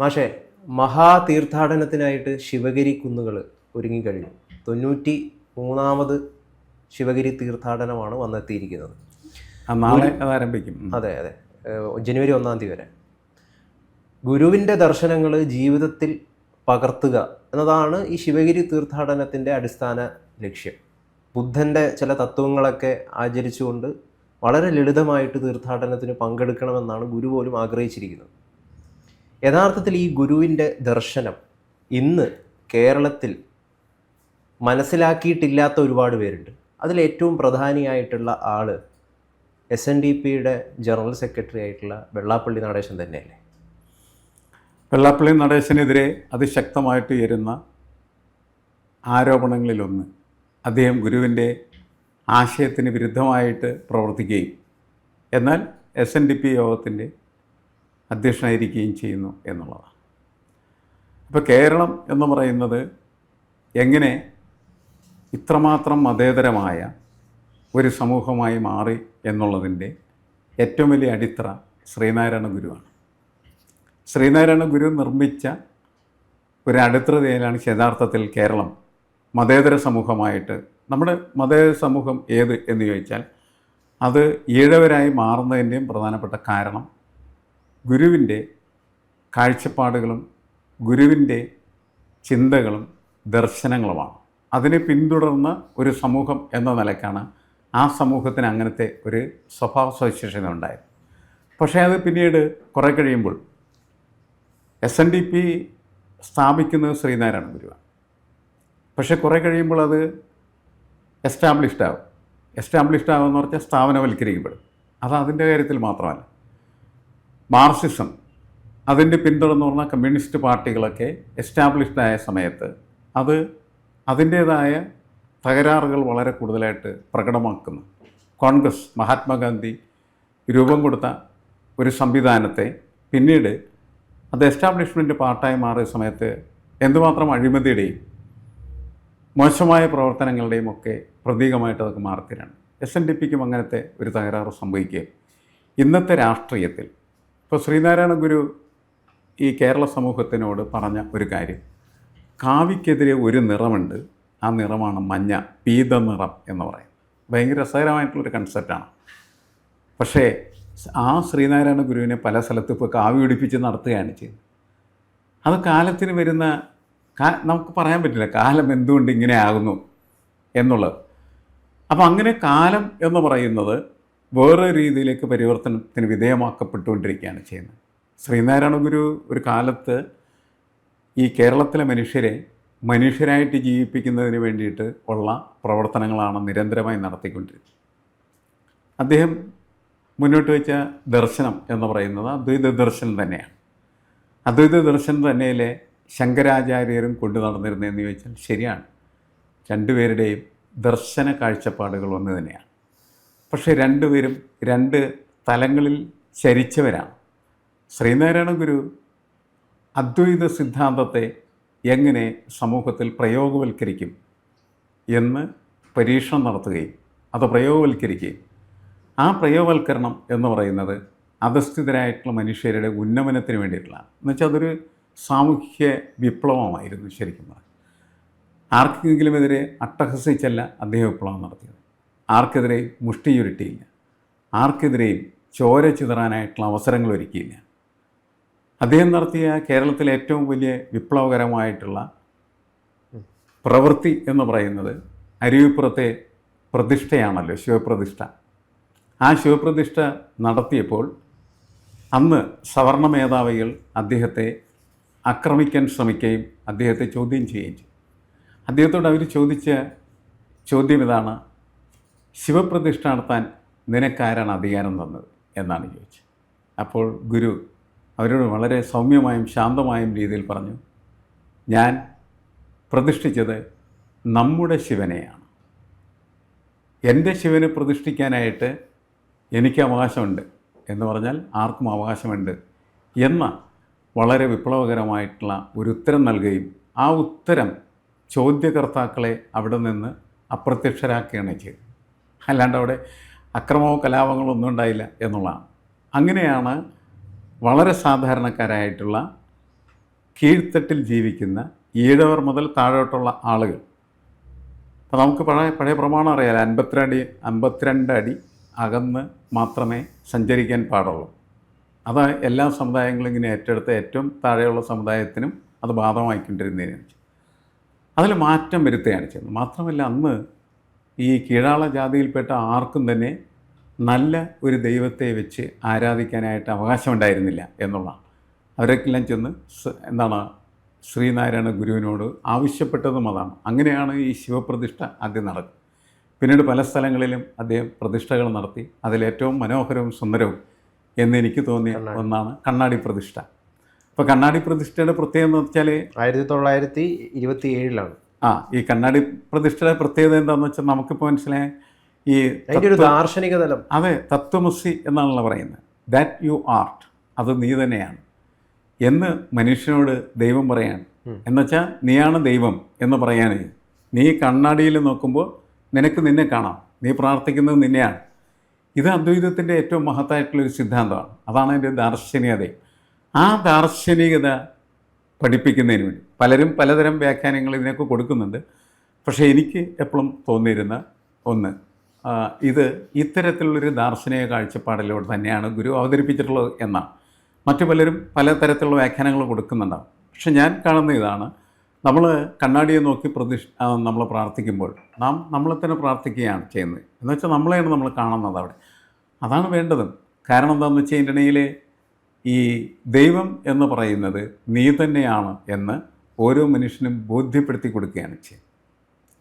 മാഷെ മഹാതീർത്ഥാടനത്തിനായിട്ട് ശിവഗിരി കുന്നുകൾ ഒരുങ്ങിക്കഴിഞ്ഞു. തൊണ്ണൂറ്റി മൂന്നാമത് ശിവഗിരി തീർത്ഥാടനമാണ് വന്നെത്തിയിരിക്കുന്നത്. ആരംഭിക്കും. അതെ അതെ. ജനുവരി ഒന്നാം തീയതി വരെ. ഗുരുവിന്റെ ദർശനങ്ങൾ ജീവിതത്തിൽ പകർത്തുക എന്നതാണ് ഈ ശിവഗിരി തീർത്ഥാടനത്തിന്റെ അടിസ്ഥാന ലക്ഷ്യം. ബുദ്ധന്റെ ചില തത്വങ്ങളൊക്കെ ആചരിച്ചുകൊണ്ട് വളരെ ലളിതമായിട്ട് തീർത്ഥാടനത്തിന് പങ്കെടുക്കണമെന്നാണ് ഗുരു പോലും ആഗ്രഹിച്ചിരിക്കുന്നത്. യഥാർത്ഥത്തിൽ ഈ ഗുരുവിന്റെ ദർശനം ഇന്ന് കേരളത്തിൽ മനസ്സിലാക്കിയിട്ടില്ലാത്ത ഒരുപാട് പേരുണ്ട്. അതിലേറ്റവും പ്രധാനിയായിട്ടുള്ള ആൾ എസ് എൻ ഡി പിയുടെ ജനറൽ സെക്രട്ടറി ആയിട്ടുള്ള വെള്ളാപ്പള്ളി നടേശൻ തന്നെയല്ലേ? വെള്ളാപ്പള്ളി നടേശനെതിരെ അതിശക്തമായിട്ട് ഉയരുന്ന ആരോപണങ്ങളിലൊന്ന് അദ്ദേഹം ഗുരുവിന്റെ ആശയത്തിന് വിരുദ്ധമായിട്ട് പ്രവർത്തിക്കുകയും എന്നാൽ എസ് എൻ ഡി പി യോഗത്തിന്റെ അധ്യക്ഷനായിരിക്കുകയും ചെയ്യുന്നു എന്നുള്ളതാണ്. ഇപ്പോൾ കേരളം എന്ന് പറയുന്നത് എങ്ങനെ ഇത്രമാത്രം മതേതരമായ ഒരു സമൂഹമായി മാറി എന്നുള്ളതിന്റെ ഏറ്റവും വലിയ അടിത്തറ ശ്രീനാരായണ ഗുരുവാണ്. ശ്രീനാരായണ ഗുരു നിർമ്മിച്ച ഒരു അടിത്തറയിലാണ് യഥാർത്ഥത്തിൽ കേരളം മതേതര സമൂഹമായിട്ട്. നമ്മുടെ മതേതര സമൂഹം ഏത് എന്ന് ചോദിച്ചാൽ അത് ഈഴവരായി മാറുന്നതിന്റെയും പ്രധാനപ്പെട്ട കാരണം ഗുരുവിന്റെ കാഴ്ചപ്പാടുകളും ഗുരുവിന്റെ ചിന്തകളും ദർശനങ്ങളുമാണ്. അതിനെ പിന്തുടർന്ന ഒരു സമൂഹം എന്ന നിലക്കാണ് ആ സമൂഹത്തിന് അങ്ങനത്തെ ഒരു സ്വഭാവ സവിശേഷത ഉണ്ടായത്. പക്ഷേ അത് പിന്നീട് കുറേ കഴിയുമ്പോൾ എസ് എൻ ഡി പി സ്ഥാപിക്കുന്നത് ശ്രീനാരായണ ഗുരുവാണ്. പക്ഷേ കുറേ കഴിയുമ്പോൾ അത് എസ്റ്റാബ്ലിഷ്ഡ് ആവും. എസ്റ്റാബ്ലിഷ്ഡ് ആവുമെന്ന് പറഞ്ഞാൽ സ്ഥാപനവൽക്കരിക്കപ്പെടും. അത് അതിന്റെ കാര്യത്തിൽ മാത്രമല്ല. മാർസിസം അതിന്റെ പിന്തുടർന്ന് പറഞ്ഞ കമ്മ്യൂണിസ്റ്റ് പാർട്ടികളൊക്കെ എസ്റ്റാബ്ലിഷ്ഡ് ആയ സമയത്ത് അത് അതിന്റേതായ തകരാറുകൾ വളരെ കൂടുതലായിട്ട് പ്രകടമാക്കുന്നു. കോൺഗ്രസ് മഹാത്മാഗാന്ധി രൂപം കൊടുത്ത ഒരു സംവിധാനത്തെ പിന്നീട് അത് എസ്റ്റാബ്ലിഷ്മെന്റ് പാർട്ടായി മാറിയ സമയത്ത് എന്തുമാത്രം അഴിമതിയുടെയും മോശമായ പ്രവർത്തനങ്ങളുടെയും ഒക്കെ പ്രതീകമായിട്ട് അതൊക്കെ മാറത്തിലാണ് എസ് എൻ ഡി പിക്കും അങ്ങനത്തെ ഒരു തകരാറ് സംഭവിക്കുകയും ഇന്നത്തെ രാഷ്ട്രീയത്തിൽ ഇപ്പോൾ ശ്രീനാരായണ ഗുരു ഈ കേരള സമൂഹത്തിനോട് പറഞ്ഞ ഒരു കാര്യം. കാവിക്കെതിരെ ഒരു നിറമുണ്ട്. ആ നിറമാണ് മഞ്ഞ പീത നിറം എന്ന് പറയും ഭയങ്കര രസകരമായിട്ടുള്ളൊരു കൺസെപ്റ്റാണ് പക്ഷേ ആ ശ്രീനാരായണ ഗുരുവിനെ പല സ്ഥലത്തും ഇപ്പോൾ കാവി പിടിപ്പിച്ച് നടത്തുകയാണ് ചെയ്യുന്നത്. അത് കാലത്തിന് വരുന്ന നമുക്ക് പറയാൻ പറ്റില്ല കാലം എന്തുകൊണ്ട് ഇങ്ങനെ ആകുന്നു എന്നുള്ളത്. അപ്പം അങ്ങനെ കാലം എന്ന് പറയുന്നത് വേറെ രീതിയിലേക്ക് പരിവർത്തനത്തിന് വിധേയമാക്കപ്പെട്ടുകൊണ്ടിരിക്കുകയാണ് ചെയ്യുന്നത്. ശ്രീനാരായണ ഗുരു ഒരു കാലത്ത് ഈ കേരളത്തിലെ മനുഷ്യരെ മനുഷ്യരായിട്ട് ജീവിപ്പിക്കുന്നതിന് വേണ്ടിയിട്ട് ഉള്ള പ്രവർത്തനങ്ങളാണ് നിരന്തരമായി നടത്തിക്കൊണ്ടിരുന്നത് അദ്ദേഹം മുന്നോട്ട് വെച്ച ദർശനം എന്ന് പറയുന്നത് അദ്വൈത ദർശനം തന്നെയാണ്. അദ്വൈത ദർശനം തന്നെയിലെ ശങ്കരാചാര്യരും കൊണ്ടു നടന്നിരുന്നതെന്ന് ചോദിച്ചാൽ ശരിയാണ്. രണ്ടുപേരുടെയും ദർശന കാഴ്ചപ്പാടുകൾ ഒന്ന് തന്നെയാണ്. പക്ഷേ രണ്ടുപേരും രണ്ട് തലങ്ങളിൽ ചരിച്ചവരാണ് ശ്രീനാരായണ ഗുരു അദ്വൈത സിദ്ധാന്തത്തെ എങ്ങനെ സമൂഹത്തിൽ പ്രയോഗവൽക്കരിക്കും എന്ന് പരീക്ഷണം നടത്തുകയും അത് പ്രയോഗവൽക്കരിക്കുകയും. ആ പ്രയോഗവൽക്കരണം എന്ന് പറയുന്നത് അധസ്ഥിതരായിട്ടുള്ള മനുഷ്യരുടെ ഉന്നമനത്തിന് വേണ്ടിയിട്ടുള്ള എന്നുവെച്ചാൽ അതൊരു സാമൂഹ്യ വിപ്ലവമായിരുന്നു ശരിക്കും പറഞ്ഞാൽ. ആർക്കെങ്കിലുമെതിരെ അട്ടഹസിച്ചല്ല അദ്ദേഹം വിപ്ലവം നടത്തിയത്. ആർക്കെതിരെയും മുഷ്ടി ചുരുട്ടിയില്ല ആർക്കെതിരെയും ചോര ചിതറാനായിട്ടുള്ള അവസരങ്ങൾ ഒരുക്കിയില്ല അദ്ദേഹം നടത്തിയ കേരളത്തിലെ ഏറ്റവും വലിയ വിപ്ലവകരമായിട്ടുള്ള പ്രവൃത്തി എന്ന് പറയുന്നത് അരുവിപ്പുറത്തെ പ്രതിഷ്ഠയാണല്ലോ ശിവപ്രതിഷ്ഠ. ആ ശിവപ്രതിഷ്ഠ നടത്തിയപ്പോൾ അന്ന് സവർണ മേധാവികൾ അദ്ദേഹത്തെ ആക്രമിക്കാൻ ശ്രമിക്കുകയും അദ്ദേഹത്തെ ചോദ്യം ചെയ്യുകയും ചെയ്തു. അദ്ദേഹത്തോട് അവർ ചോദിച്ച ചോദ്യം ഇതാണ് ശിവപ്രതിഷ്ഠ നടത്താൻ നിനക്കാരാണ് അധികാരം തന്നത് എന്നാണ് ചോദിച്ചത്. അപ്പോൾ ഗുരു അവരോട് വളരെ സൗമ്യമായും ശാന്തമായും രീതിയിൽ പറഞ്ഞു ഞാൻ പ്രതിഷ്ഠിച്ചത് നമ്മുടെ ശിവനെയാണ്. എന്റെ ശിവനെ പ്രതിഷ്ഠിക്കാനായിട്ട് എനിക്ക് അവകാശമുണ്ട് എന്ന് പറഞ്ഞാൽ ആർക്കും അവകാശമുണ്ട് എന്ന വളരെ വിപ്ലവകരമായിട്ടുള്ള ഒരു ഉത്തരം നൽകുകയും ആ ഉത്തരം ചോദ്യകർത്താക്കളെ അവിടെ നിന്ന് അപ്രത്യക്ഷരാക്കുകയാണ് ചെയ്തത്. അല്ലാണ്ട് അവിടെ അക്രമമോ കലാപങ്ങളോ ഒന്നും ഉണ്ടായില്ല എന്നുള്ളതാണ്. അങ്ങനെയാണ് വളരെ സാധാരണക്കാരായിട്ടുള്ള കീഴ്ത്തട്ടിൽ ജീവിക്കുന്ന ഈഴവർ മുതൽ താഴോട്ടുള്ള ആളുകൾ. അപ്പോൾ നമുക്ക് പഴയ പഴയ പ്രമാണം അറിയാലോ. അൻപത്തിരണ്ട് അടി അമ്പത്തിരണ്ട് അടി അകന്ന് മാത്രമേ സഞ്ചരിക്കാൻ പാടുള്ളൂ. അത് എല്ലാ സമുദായങ്ങളും ഇങ്ങനെ ഏറ്റെടുത്ത് ഏറ്റവും താഴെയുള്ള സമുദായത്തിനും അത് ബാധകമായിക്കൊണ്ടിരുന്നതിന് അതിൽ മാറ്റം വരുത്തുകയാണ് ചെയ്യുന്നത്. മാത്രമല്ല അന്ന് ഈ കീഴാള ജാതിയിൽപ്പെട്ട ആർക്കും തന്നെ നല്ല ഒരു ദൈവത്തെ വെച്ച് ആരാധിക്കാനായിട്ട് അവകാശമുണ്ടായിരുന്നില്ല എന്നുള്ളതാണ്. അവരൊക്കെല്ലാം ചെന്ന് എന്താണ് ശ്രീനാരായണ ഗുരുവിനോട് ആവശ്യപ്പെട്ടതും അതാണ്. അങ്ങനെയാണ് ഈ ശിവപ്രതിഷ്ഠ ആദ്യം നടക്കുന്നത് പിന്നീട് പല സ്ഥലങ്ങളിലും അദ്ദേഹം പ്രതിഷ്ഠകൾ നടത്തി. അതിലേറ്റവും മനോഹരവും സുന്ദരവും എന്ന് എനിക്ക് തോന്നിയ ഒന്നാണ് കണ്ണാടി പ്രതിഷ്ഠ. അപ്പോൾ കണ്ണാടി പ്രതിഷ്ഠയുടെ പ്രത്യേകത എന്ന് വെച്ചാൽ ആയിരത്തി തൊള്ളായിരത്തി ഇരുപത്തി ഏഴിലാണ് ആ ഈ കണ്ണാടി പ്രതിഷ്ഠയുടെ പ്രത്യേകത എന്താണെന്ന് വെച്ചാൽ നമുക്കിപ്പോൾ മനസ്സിലായി ഈ ദാർശനിക തലം. അതെ തത്വമസി എന്നാണല്ലോ പറയുന്നത്. ദാറ്റ് യു ആർട്ട് അത് നീ തന്നെയാണ്. എന്ന് മനുഷ്യനോട് ദൈവം പറയാണ്. എന്നുവെച്ചാൽ നീയാണ് ദൈവം എന്ന് പറയാനേ. നീ കണ്ണാടിയിൽ നോക്കുമ്പോൾ നിനക്ക് നിന്നെ കാണാം. നീ പ്രാർത്ഥിക്കുന്നത് നിന്നെയാണ്. ഇത് അദ്വൈതത്തിന്റെ ഏറ്റവും മഹത്തായിട്ടുള്ളൊരു സിദ്ധാന്തമാണ്. അതാണ് എന്റെ ദാർശനികത. ആ ദാർശനികത പഠിപ്പിക്കുന്നതിന് വേണ്ടി. പലരും പലതരം വ്യാഖ്യാനങ്ങൾ ഇതിനൊക്കെ കൊടുക്കുന്നുണ്ട്. പക്ഷേ എനിക്ക് എപ്പോഴും തോന്നിയിരുന്ന ഒന്ന് ഇത് ഇത്തരത്തിലുള്ളൊരു ദാർശനിക കാഴ്ചപ്പാടിലൂടെ തന്നെയാണ് ഗുരു അവതരിപ്പിച്ചിട്ടുള്ളത് എന്നാണ്. മറ്റു പലരും പലതരത്തിലുള്ള വ്യാഖ്യാനങ്ങൾ കൊടുക്കുന്നുണ്ടാവും. പക്ഷെ ഞാൻ കാണുന്ന ഇതാണ് നമ്മൾ കണ്ണാടിയെ നോക്കി പ്രതിഷ് നമ്മൾ പ്രാർത്ഥിക്കുമ്പോൾ നാം നമ്മളെ തന്നെ പ്രാർത്ഥിക്കുകയാണ് ചെയ്യുന്നത്. എന്നുവെച്ചാൽ നമ്മളെയാണ് നമ്മൾ കാണുന്നത് അവിടെ. അതാണ് വേണ്ടതും. കാരണം എന്താണെന്ന് വെച്ച് കഴിഞ്ഞിട്ടുണ്ടെങ്കിൽ ഈ ദൈവം എന്ന് പറയുന്നത് നീ തന്നെയാണ് എന്ന് ഓരോ മനുഷ്യനും ബോധ്യപ്പെടുത്തി കൊടുക്കുകയാണ് ചെയ്യുന്നത്.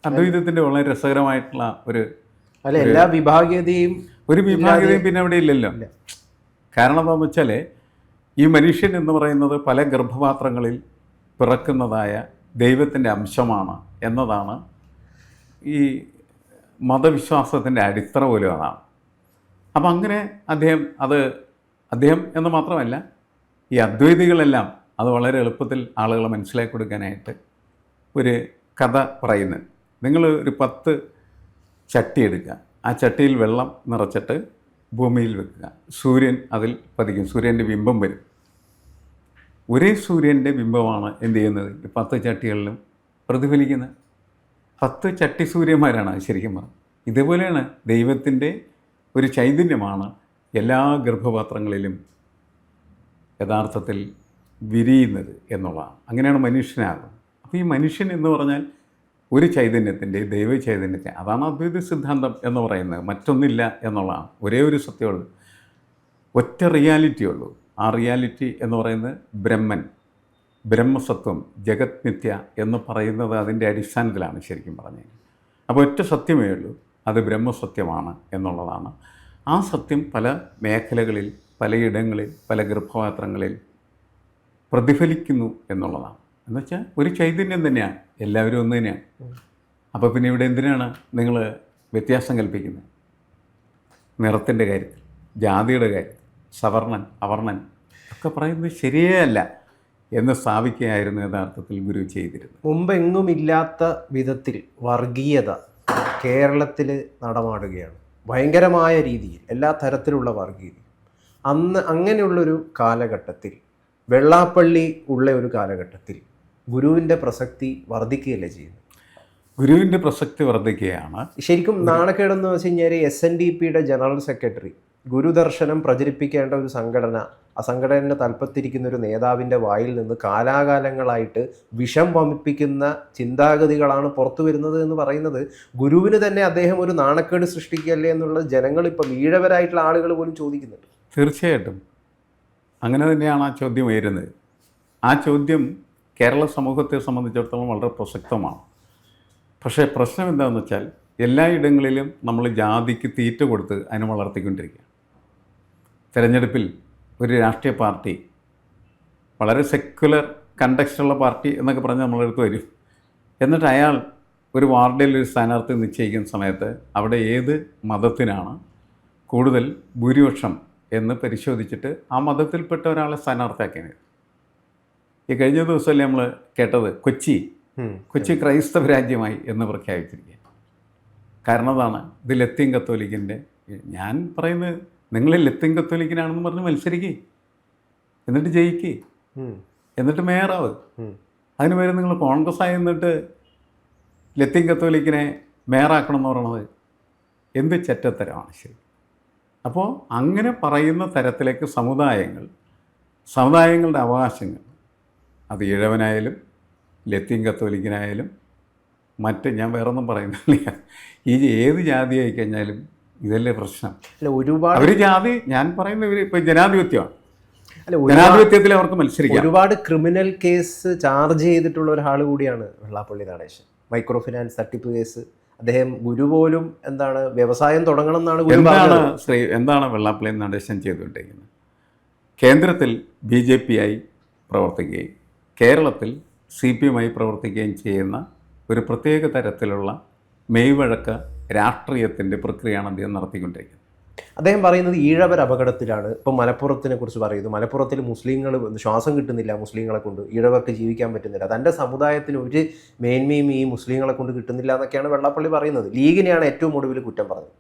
അദ്വൈതത്തിന്റെ വളരെ രസകരമായിട്ടുള്ള ഒരു അല്ല എല്ലാ വിഭാഗീയതയും ഒരു വിഭാഗീയതയും പിന്നെ അവിടെ ഇല്ലല്ലോ. ഇല്ല. കാരണം എന്താണെന്ന് വെച്ചാൽ ഈ മനുഷ്യൻ എന്ന് പറയുന്നത് പല ഗർഭപാത്രങ്ങളിൽ പിറക്കുന്നതായ ദൈവത്തിന്റെ അംശമാണ് എന്നതാണ് ഈ മതവിശ്വാസത്തിന്റെ അടിത്തറ പോലും അതാണ്. അപ്പം അങ്ങനെ അദ്ദേഹം അത് അദ്ദേഹം എന്ന് മാത്രമല്ല ഈ അദ്വൈതികളെല്ലാം അത് വളരെ എളുപ്പത്തിൽ ആളുകളെ മനസ്സിലാക്കി കൊടുക്കാനായിട്ട് ഒരു കഥ പറയുന്നത്. നിങ്ങൾ ഒരു പത്ത് ചട്ടി എടുക്കുക. ആ ചട്ടിയിൽ വെള്ളം നിറച്ചിട്ട് ഭൂമിയിൽ വെക്കുക. സൂര്യൻ അതിൽ പതിക്കും. സൂര്യന്റെ ബിംബം വരും. ഒരേ സൂര്യന്റെ ബിംബമാണ് എന്ത് ചെയ്യുന്നത്? ഈ പത്ത് ചട്ടികളിലും പ്രതിഫലിക്കുന്നത്. പത്ത് ചട്ടി സൂര്യന്മാരാണ് ശരിക്കും പറഞ്ഞത് ഇതേപോലെയാണ് ദൈവത്തിന്റെ ഒരു ചൈതന്യമാണ് എല്ലാ ഗർഭപാത്രങ്ങളിലും യഥാർത്ഥത്തിൽ വിരിയുന്നത് എന്നുള്ളതാണ്. അങ്ങനെയാണ് മനുഷ്യനാകുന്നത്. അപ്പോൾ ഈ മനുഷ്യൻ എന്ന് പറഞ്ഞാൽ ഒരു ചൈതന്യത്തിന്റെ ദൈവ ചൈതന്യത്തെ അതാണ് അദ്വൈത സിദ്ധാന്തം എന്ന് പറയുന്നത്. മറ്റൊന്നില്ല എന്നുള്ളതാണ്. ഒരേ ഒരു സത്യമുള്ളൂ. ഒറ്റ റിയാലിറ്റി ഉള്ളൂ. ആ റിയാലിറ്റി എന്ന് പറയുന്നത് ബ്രഹ്മൻ ബ്രഹ്മസത്വം ജഗത് നിത്യ എന്ന് പറയുന്നത് അതിന്റെ അടിസ്ഥാനത്തിലാണ് ശരിക്കും പറഞ്ഞത്. അപ്പോൾ ഒറ്റ സത്യമേ ഉള്ളൂ. അത് ബ്രഹ്മസത്യമാണ് എന്നുള്ളതാണ്. ആ സത്യം പല മേഖലകളിൽ പലയിടങ്ങളിൽ പല ഗർഭപാത്രങ്ങളിൽ പ്രതിഫലിക്കുന്നു എന്നുള്ളതാണ്. എന്നുവെച്ചാൽ ഒരു ചൈതന്യം തന്നെയാണ്. എല്ലാവരും ഒന്ന് തന്നെയാണ്. അപ്പോൾ പിന്നെ ഇവിടെ എന്തിനാണ് നിങ്ങൾ വ്യത്യാസം കൽപ്പിക്കുന്നത്? നിറത്തിന്റെ കാര്യത്തിൽ ജാതിയുടെ കാര്യത്തിൽ സവർണൻ അവർണൻ ഒക്കെ പറയുന്നത് ശരിയേ അല്ല എന്ന് സ്ഥാപിക്കുകയായിരുന്നു യഥാർത്ഥത്തിൽ ഗുരു ചെയ്തിരുന്നത്. മുമ്പെങ്ങുമില്ലാത്ത വിധത്തിൽ വർഗീയത കേരളത്തിൽ നടമാടുകയാണ്. ഭയങ്കരമായ രീതിയിൽ എല്ലാ തരത്തിലുള്ള വർഗീയത അന്ന് അങ്ങനെയുള്ളൊരു കാലഘട്ടത്തിൽ വെള്ളാപ്പള്ളി ഉള്ള ഒരു കാലഘട്ടത്തിൽ ഗുരുവിന്റെ പ്രസക്തി വർദ്ധിക്കുകയല്ലേ ചെയ്യുന്നത്? ഗുരുവിന്റെ പ്രസക്തി വർദ്ധിക്കുകയാണ്. ശരിക്കും നാണക്കേടെന്ന് വെച്ച് കഴിഞ്ഞാൽ എസ് എൻ ഡി പിയുടെ ജനറൽ സെക്രട്ടറി ഗുരുദർശനം പ്രചരിപ്പിക്കേണ്ട ഒരു സംഘടന ആ സംഘടനയുടെ തലപ്പത്തിരിക്കുന്ന ഒരു നേതാവിന്റെ വായിൽ നിന്ന് കാലാകാലങ്ങളായിട്ട് വിഷം വമിപ്പിക്കുന്ന ചിന്താഗതികളാണ് പുറത്തു വരുന്നത് എന്ന് പറയുന്നത്. ഗുരുവിന് തന്നെ അദ്ദേഹം ഒരു നാണക്കേട് സൃഷ്ടിക്കുകയല്ലേ എന്നുള്ള ജനങ്ങൾ ഇപ്പം ഈഴവരായിട്ടുള്ള ആളുകൾ പോലും ചോദിക്കുന്നുണ്ട്. തീർച്ചയായിട്ടും. അങ്ങനെ തന്നെയാണ് ആ ചോദ്യം ഉയരുന്നത്. ആ ചോദ്യം കേരള സമൂഹത്തെ സംബന്ധിച്ചിടത്തോളം വളരെ പ്രസക്തമാണ്. പക്ഷേ പ്രശ്നം എന്താണെന്ന് വെച്ചാൽ എല്ലായിടങ്ങളിലും നമ്മൾ ജാതിക്ക് തീറ്റ കൊടുത്ത് അതിനെ വളർത്തിക്കൊണ്ടിരിക്കുക തിരഞ്ഞെടുപ്പിൽ ഒരു രാഷ്ട്രീയ പാർട്ടി വളരെ സെക്യുലർ കണ്ടക്സ്റ്റുള്ള പാർട്ടി എന്നൊക്കെ പറഞ്ഞ് നമ്മളെടുത്ത് വരും. എന്നിട്ട് അയാൾ ഒരു വാർഡിൽ ഒരു സ്ഥാനാർത്ഥി നിശ്ചയിക്കുന്ന സമയത്ത് അവിടെ ഏത് മതത്തിനാണ് കൂടുതൽ ഭൂരിപക്ഷം എന്ന് പരിശോധിച്ചിട്ട് ആ മതത്തിൽപ്പെട്ട ഒരാളെ സ്ഥാനാർത്ഥിയാക്കിയത്. ഈ കഴിഞ്ഞ ദിവസമല്ലേ നമ്മൾ കേട്ടത്? കൊച്ചി. കൊച്ചി ക്രൈസ്തവ രാജ്യമായി എന്ന് പ്രഖ്യാപിച്ചിരിക്കുക കാരണം അതാണ്? ഇത് ലത്തീൻ കത്തോലിക്കിന്റെ ഞാൻ പറയുന്നത് നിങ്ങൾ ലത്തിൻ കത്തോലിക്കനാണെന്ന് പറഞ്ഞ് മത്സരിക്കേ. എന്നിട്ട് ജയിക്കേ. എന്നിട്ട് മേയറാവ്. അതിന് പേര് നിങ്ങൾ കോൺഗ്രസ് ആയി എന്നിട്ട് ലത്തിൻ കത്തോലിക്കിനെ മേയറാക്കണം എന്ന് പറയണത് എന്ത് ചെറ്റത്തരമാണ് ശരി. അപ്പോൾ അങ്ങനെ പറയുന്ന തരത്തിലേക്ക് സമുദായങ്ങൾ സമുദായങ്ങളുടെ അവകാശങ്ങൾ അത് ഇഴവനായാലും ലത്തീൻ കത്തോലിക്കനായാലും മറ്റ് ഞാൻ വേറൊന്നും പറയുന്നില്ല. ഈ ഏത് ജാതി ആയി കഴിഞ്ഞാലും ഇതല്ലേ പ്രശ്നം. അല്ല ഒരുപാട് അവർ ജാതി ഞാൻ പറയുന്ന ഇവർ ഇപ്പം ജനാധിപത്യമാണ്. അല്ല ജനാധിപത്യത്തിൽ അവർക്ക് മത്സരിക്കാം. ഒരുപാട് ക്രിമിനൽ കേസ് ചാർജ് ചെയ്തിട്ടുള്ള ഒരാൾ കൂടിയാണ് വെള്ളാപ്പള്ളി നടേശൻ. മൈക്രോ ഫിനാൻസ് തട്ടിപ്പ് കേസ്. അദ്ദേഹം ഗുരു പോലും എന്താണ് വ്യവസായം തുടങ്ങണം എന്നാണ് ഗുരു എന്താണ് ശ്രീ എന്താണ് വെള്ളാപ്പള്ളി നടേശൻ ചെയ്തുകൊണ്ടിരിക്കുന്നത്? കേന്ദ്രത്തിൽ ബി ജെ പി ആയി പ്രവർത്തിക്കുകയും കേരളത്തിൽ സി പി എമ്മായി പ്രവർത്തിക്കുകയും ചെയ്യുന്ന ഒരു പ്രത്യേക തരത്തിലുള്ള മെയ്വഴക്ക രാഷ്ട്രീയത്തിന്റെ പ്രക്രിയയാണ് അദ്ദേഹം നടത്തിക്കൊണ്ടിരിക്കുന്നത്. അദ്ദേഹം പറയുന്നത് ഈഴവർ അപകടത്തിലാണ്. ഇപ്പം മലപ്പുറത്തിനെ കുറിച്ച് പറയുന്നു. മലപ്പുറത്തിൽ മുസ്ലിങ്ങൾ ശ്വാസം കിട്ടുന്നില്ല മുസ്ലിങ്ങളെ കൊണ്ട്. ഈഴവർക്ക് ജീവിക്കാൻ പറ്റുന്നില്ല. തന്റെ സമുദായത്തിന് ഒരു മേന്മയും ഈ മുസ്ലിങ്ങളെ കൊണ്ട് കിട്ടുന്നില്ല എന്നൊക്കെയാണ് വെള്ളാപ്പള്ളി പറയുന്നത്. ലീഗിനെയാണ് ഏറ്റവും ഒടുവിൽ കുറ്റം പറഞ്ഞത്.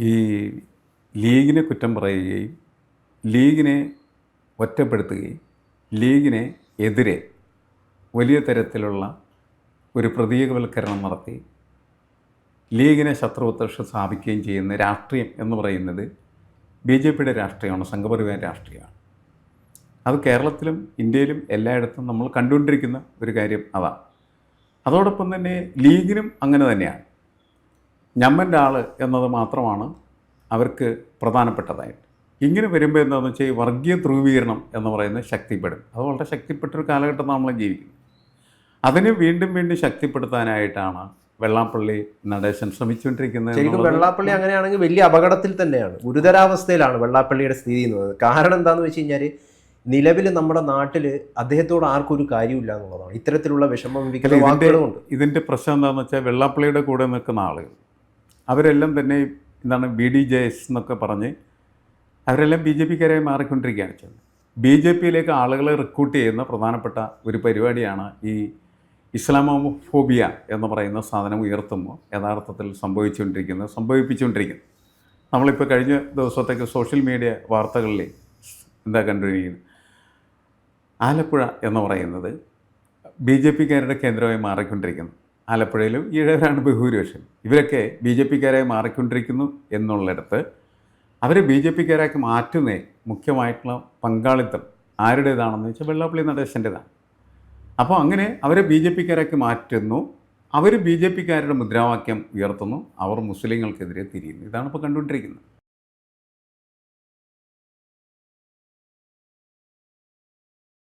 ഈ ലീഗിനെ കുറ്റം പറയുകയും ലീഗിനെ ഒറ്റപ്പെടുത്തുകയും ലീഗിനെ എതിരെ വലിയ തരത്തിലുള്ള ഒരു പ്രതീകവൽക്കരണം നടത്തി ലീഗിനെ ശത്രുപക്ഷ സ്ഥാപിക്കുകയും ചെയ്യുന്ന രാഷ്ട്രീയം എന്ന് പറയുന്നത് ബി ജെ പിയുടെ രാഷ്ട്രീയമാണ് സംഘപരിവാര രാഷ്ട്രീയമാണ്. അത് കേരളത്തിലും ഇന്ത്യയിലും എല്ലായിടത്തും നമ്മൾ കണ്ടുകൊണ്ടിരിക്കുന്ന ഒരു കാര്യം അതാണ് അതോടൊപ്പം തന്നെ ലീഗിനും അങ്ങനെ തന്നെയാണ്. ഞമ്മന്റെ ആൾ എന്നത് മാത്രമാണ് അവർക്ക് പ്രധാനപ്പെട്ടതായിട്ട്. ഇങ്ങനെ വരുമ്പോൾ എന്താണെന്ന് വെച്ചാൽ ഈ വർഗീയ ധ്രുവീകരണം എന്ന് പറയുന്നത് ശക്തിപ്പെടും. അത് വളരെ ശക്തിപ്പെട്ടൊരു കാലഘട്ടം നമ്മൾ ജീവിക്കുന്നത് അതിനെ വീണ്ടും വീണ്ടും ശക്തിപ്പെടുത്താനായിട്ടാണ് വെള്ളാപ്പള്ളി നടേശൻ ശ്രമിച്ചുകൊണ്ടിരിക്കുന്നത് ശരിക്കും വെള്ളാപ്പള്ളി അങ്ങനെയാണെങ്കിൽ വലിയ അപകടത്തിൽ തന്നെയാണ്. ഗുരുതരാവസ്ഥയിലാണ് വെള്ളാപ്പള്ളിയുടെ സ്ഥിതി എന്നത് കാരണം എന്താണെന്ന് വെച്ച് കഴിഞ്ഞാൽ നിലവിൽ നമ്മുടെ നാട്ടിൽ അദ്ദേഹത്തോട് ആർക്കും ഒരു കാര്യമില്ല എന്നുള്ളതാണ്. ഇത്തരത്തിലുള്ള വിഷമം വാക്കുകളുമുണ്ട്. ഇതിന്റെ പ്രശ്നം എന്താണെന്ന് വെച്ചാൽ വെള്ളാപ്പള്ളിയുടെ കൂടെ നിൽക്കുന്ന ആളുകൾ. അവരെല്ലാം തന്നെ എന്താണ് ബി ഡി ജെ എസ് എന്നൊക്കെ പറഞ്ഞ് അവരെല്ലാം ബി ജെ പിക്കാരായി മാറിക്കൊണ്ടിരിക്കുകയാണ് ചെയ്യുന്നത്. ബി ജെ പിയിലേക്ക് ആളുകളെ റിക്രൂട്ട് ചെയ്യുന്ന പ്രധാനപ്പെട്ട ഒരു പരിപാടിയാണ് ഈ ഇസ്ലാമോഫോബിയ എന്ന് പറയുന്ന സാധനം ഉയർത്തുമ്പോൾ യഥാർത്ഥത്തിൽ സംഭവിച്ചുകൊണ്ടിരിക്കുന്നത് സംഭവിപ്പിച്ചുകൊണ്ടിരിക്കുന്നത് നമ്മളിപ്പോൾ കഴിഞ്ഞ ദിവസത്തേക്ക് സോഷ്യൽ മീഡിയ വാർത്തകളിൽ എന്താ കണ്ടുകൊണ്ടിരിക്കുന്നത്? ആലപ്പുഴ എന്ന് പറയുന്നത് ബി ജെ പിക്കാരുടെ കേന്ദ്രമായി മാറിക്കൊണ്ടിരിക്കുന്നു. ആലപ്പുഴയിലും ഈഴവരാണ് ബഹുഭൂരിപക്ഷം. ഇവരൊക്കെ ബി ജെ പിക്കാരായി മാറിക്കൊണ്ടിരിക്കുന്നു എന്നുള്ളിടത്ത് അവരെ ബി ജെ പിക്കാരാക്കി മാറ്റുന്നേ മുഖ്യമായിട്ടുള്ള പങ്കാളിത്തം ആരുടേതാണെന്ന് വെച്ചാൽ വെള്ളാപ്പള്ളി നടേശന്റെതാണ്. അപ്പോൾ അങ്ങനെ അവരെ ബി ജെ പിക്കാരാക്കി മാറ്റുന്നു. അവർ ബി ജെ പിക്കാരുടെ മുദ്രാവാക്യം ഉയർത്തുന്നു. അവർ മുസ്ലിങ്ങൾക്കെതിരെ തിരിയുന്നു. ഇതാണ് ഇപ്പോൾ കണ്ടുകൊണ്ടിരിക്കുന്നത്.